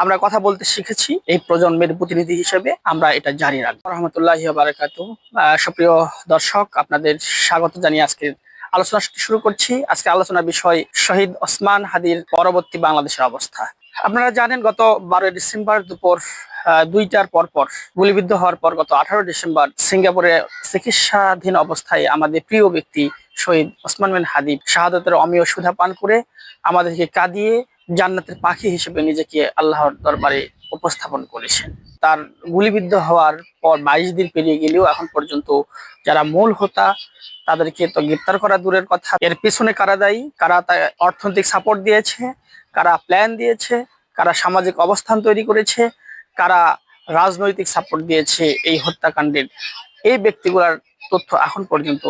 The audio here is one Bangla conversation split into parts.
আমরা কথা বলতে শিখেছি এই প্রজন্মের প্রতিনিধি হিসেবে। আমরা এটা জারি রাখব রহমতুল্লাহ সুপ্রিয় দর্শক, আপনাদের স্বাগত জানিয়ে আজকে আলোচনা শুরু করছি। আজকে আলোচনার বিষয় শহীদ ওসমান হাদির পরবর্তী বাংলাদেশের অবস্থা। আপনারা জানেন, গত বারোই ডিসেম্বর দুপুর দুইটার পর পর, গুলিবিদ্ধ হওয়ার পর গত আঠারো ডিসেম্বর, সিঙ্গাপুরে চিকিৎসাধীন অবস্থায় আমাদের প্রিয় ব্যক্তি শহীদ ওসমান বিন হাদিব শাহাদতের অমীয় সুধা পান করে আমাদেরকে কাঁদিয়ে জান্নাতের পাখি হিসেবে নিজেকে আল্লাহর দরবারে উপস্থাপন করেছেন। তার গুলিবিদ্ধ হওয়ার পর বাইশ দিন পেরিয়ে গেলেও এখন পর্যন্ত যারা মূল হোতা, তাদেরকে তো গ্রেপ্তার করা দূরের কথা। এর পিছনে কারা দায়ী? কারা তা অর্থনৈতিক সাপোর্ট দিয়েছে? কারা প্ল্যান দিয়েছে? কারা সামাজিক অবস্থান তৈরি করেছে? কারা রাজনৈতিক সাপোর্ট দিয়েছে এই হত্যাকাণ্ডের? এই ব্যক্তিগুলার তথ্য এখন পর্যন্ত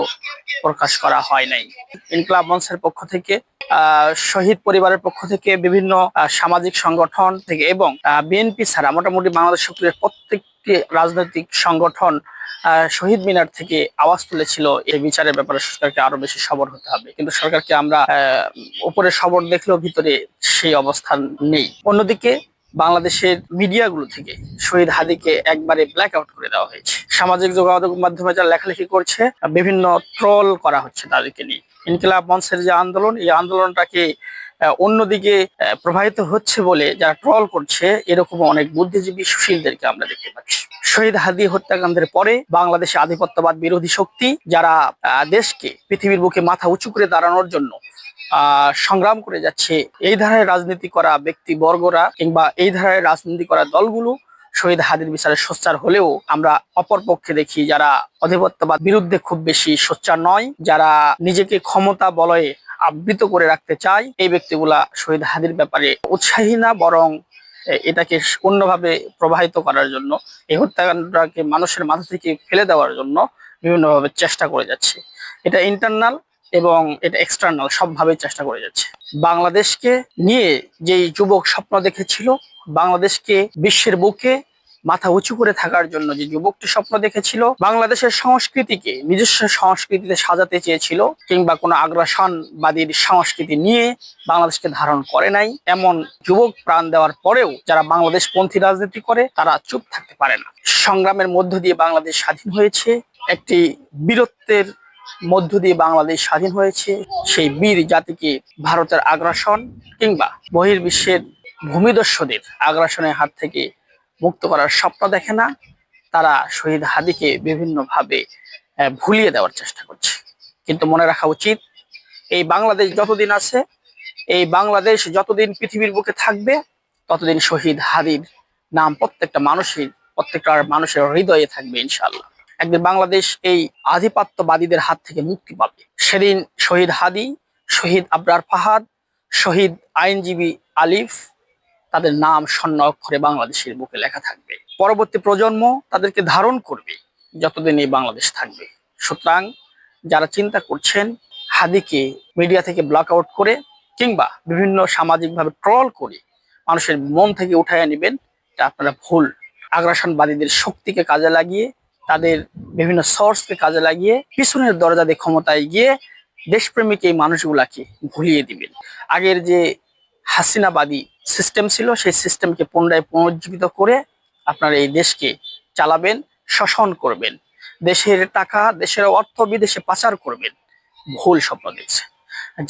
প্রকাশ করা হয় নাই। ইনকলাব মঞ্চের পক্ষ থেকে শহীদ পরিবারের পক্ষ থেকে বিভিন্ন সামাজিক সংগঠন থেকে এবং বিএনপি ছাড়া মোটামুটি বাংলাদেশ সক্রিয় প্রত্যেকটি রাজনৈতিক সংগঠন শহীদ মিনার থেকে আওয়াজ তুলেছিল। এই বিচারের ব্যাপারে সরকারকে আরও বেশি সবর হতে হবে। কিন্তু সরকারকে আমরা উপরে সবর দেখলেও ভিতরে সেই অবস্থান নেই। অন্যদিকে বাংলাদেশের মিডিয়াগুলো থেকে শহীদ হাদিকে একবারে ব্ল্যাক আউট করে দেওয়া হয়েছে। সামাজিক যোগাযোগ মাধ্যমে যারা লেখালেখি করছে, বিভিন্ন ট্রল করা হচ্ছে তাদেরকে নিয়ে। ইনকিলাব মঞ্চের যে আন্দোলন, এই আন্দোলনটাকে অন্যদিকে প্রবাহিত হচ্ছে বলে যারা ট্রল করছে এরকম অনেক বুদ্ধিজীবী সুশীলদেরকে আমরা দেখতে পাচ্ছি। শহীদ হাদি হত্যাকাণ্ডের পরে বাংলাদেশে আধিপত্যবাদ বিরোধী শক্তি, যারা দেশকে, পৃথিবীর বুকে মাথা উঁচু করে দাঁড়ানোর জন্য সংগ্রাম করে যাচ্ছে, এই ধারায় রাজনীতি করা ব্যক্তি বর্গরা কিংবা এই ধারায় রাজনীতি করা দলগুলো শহীদ হাদির বিচারে সোচ্চার হলেও আমরা অপর পক্ষে দেখি যারা অধিপত্যবাদ বিরুদ্ধে খুব বেশি সোচ্চার নয়, যারা নিজেকে ক্ষমতা বলয়ে আবৃত করে রাখতে চায়, এই ব্যক্তিগুলা শহীদ হাদির ব্যাপারে উৎসাহী না, বরং এটাকে অন্যভাবে প্রবাহিত করার জন্য, এই হত্যাকাণ্ডটাকে মানুষের মাথা থেকে ফেলে দেওয়ার জন্য বিভিন্নভাবে চেষ্টা করে যাচ্ছে। এটা ইন্টারনাল এবং এটা এক্সটার্নাল সবভাবে চেষ্টা করে যাচ্ছে। বাংলাদেশকে নিয়ে যেই যুবক স্বপ্ন দেখেছিল বাংলাদেশকে বিশ্বের বুকে মাথা উঁচু করে থাকার জন্য যে যুবকটি স্বপ্ন দেখেছিল, বাংলাদেশের সংস্কৃতিকে, নিজস্ব সংস্কৃতিতে সাজাতে চেয়েছিল, কিংবা কোনো আগ্রাসনবাদীর সংস্কৃতি নিয়ে বাংলাদেশকে ধারণ করে নাই, এমন যুবক প্রাণ দেওয়ার পরেও যারা বাংলাদেশ পন্থী রাজনীতি করে, তারা চুপ থাকতে পারে না। সংগ্রামের মধ্য দিয়ে বাংলাদেশ স্বাধীন হয়েছে, একটি বীরত্বের মধ্য দিয়ে বাংলাদেশ স্বাধীন হয়েছে, সেই বীর জাতিকে ভারতের আগ্রাসন কিংবা বহির্বিশ্বের ভূমিদস্যুদের আগ্রাসনের হাত থেকে মুক্ত করার স্বপ্ন দেখে না, তারা শহীদ হাদিকে বিভিন্নভাবে ভুলিয়ে দেওয়ার চেষ্টা করছে। কিন্তু মনে রাখা উচিত, এই বাংলাদেশ যতদিন আছে, এই বাংলাদেশ যতদিন পৃথিবীর বুকে থাকবে, ততদিন শহীদ হাদির নাম প্রত্যেকটা মানুষের প্রত্যেকটা মানুষের হৃদয়ে থাকবে ইনশাল্লাহ একদিন বাংলাদেশ এই আধিপত্যবাদীদের হাত থেকে মুক্তি পাবে। সেদিন শহীদ হাদি, শহীদ আবরার ফাহাদ, শহীদ আইনজীবী আলিফ তাদের নাম স্বর্ণ অক্ষরে বাংলাদেশের বুকে লেখা থাকবে। পরবর্তী প্রজন্ম তাদেরকে ধারণ করবে, যতদিন এই বাংলাদেশ থাকবে। সুতরাং যারা চিন্তা করছেন হাদিকে মিডিয়া থেকে ব্লক আউট করে কিংবা বিভিন্ন সামাজিকভাবে ট্রল করে মানুষের মন থেকে উঠাইয়া নেবেন, এটা আপনারা ভুল। আগ্রাসনবাদীদের শক্তিকে কাজে লাগিয়ে, তাদের বিভিন্ন সোর্সকে কাজে লাগিয়ে, পিছনের দরজা দিয়ে ক্ষমতায় গিয়ে দেশপ্রেমিক এই মানুষগুলাকে ভুলিয়ে দিবেন। আগের যে হাসিনাবাদী সিস্টেম ছিল, সেই সিস্টেমকে পুনরায় পুনর্জীবিত করে আপনার এই দেশকে চালাবেন শোষণ করবেন। দেশের টাকা, দেশের অর্থ বিদেশে পাচার করবেন, ভুল স্বপ্ন দেখছে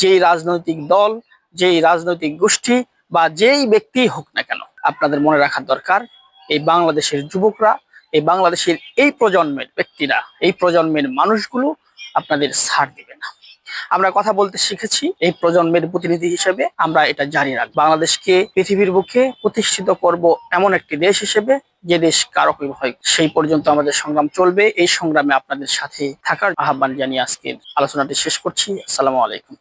যেই রাজনৈতিক দল, যেই রাজনৈতিক গোষ্ঠী বা যেই ব্যক্তি হোক না কেন, আপনাদের মনে রাখা দরকার, এই বাংলাদেশের যুবকরা, এই বাংলাদেশের এই প্রজন্মের ব্যক্তিরা, এই প্রজন্মের মানুষগুলো আপনাদের ছাড় দিবে। আমরা কথা বলতে শিখেছি। এই প্রজন্মের প্রতিনিধি হিসেবে আমরা এটা জানি রাখব বাংলাদেশকে পৃথিবীর বুকে প্রতিষ্ঠিত করব এমন একটি দেশ হিসেবে যে দেশ কারও হয় সেই পর্যন্ত আমাদের সংগ্রাম চলবে। এই সংগ্রামে আপনাদের সাথে থাকার আহ্বান জানিয়ে আজকের আলোচনাটি শেষ করছি। আসসালামু আলাইকুম।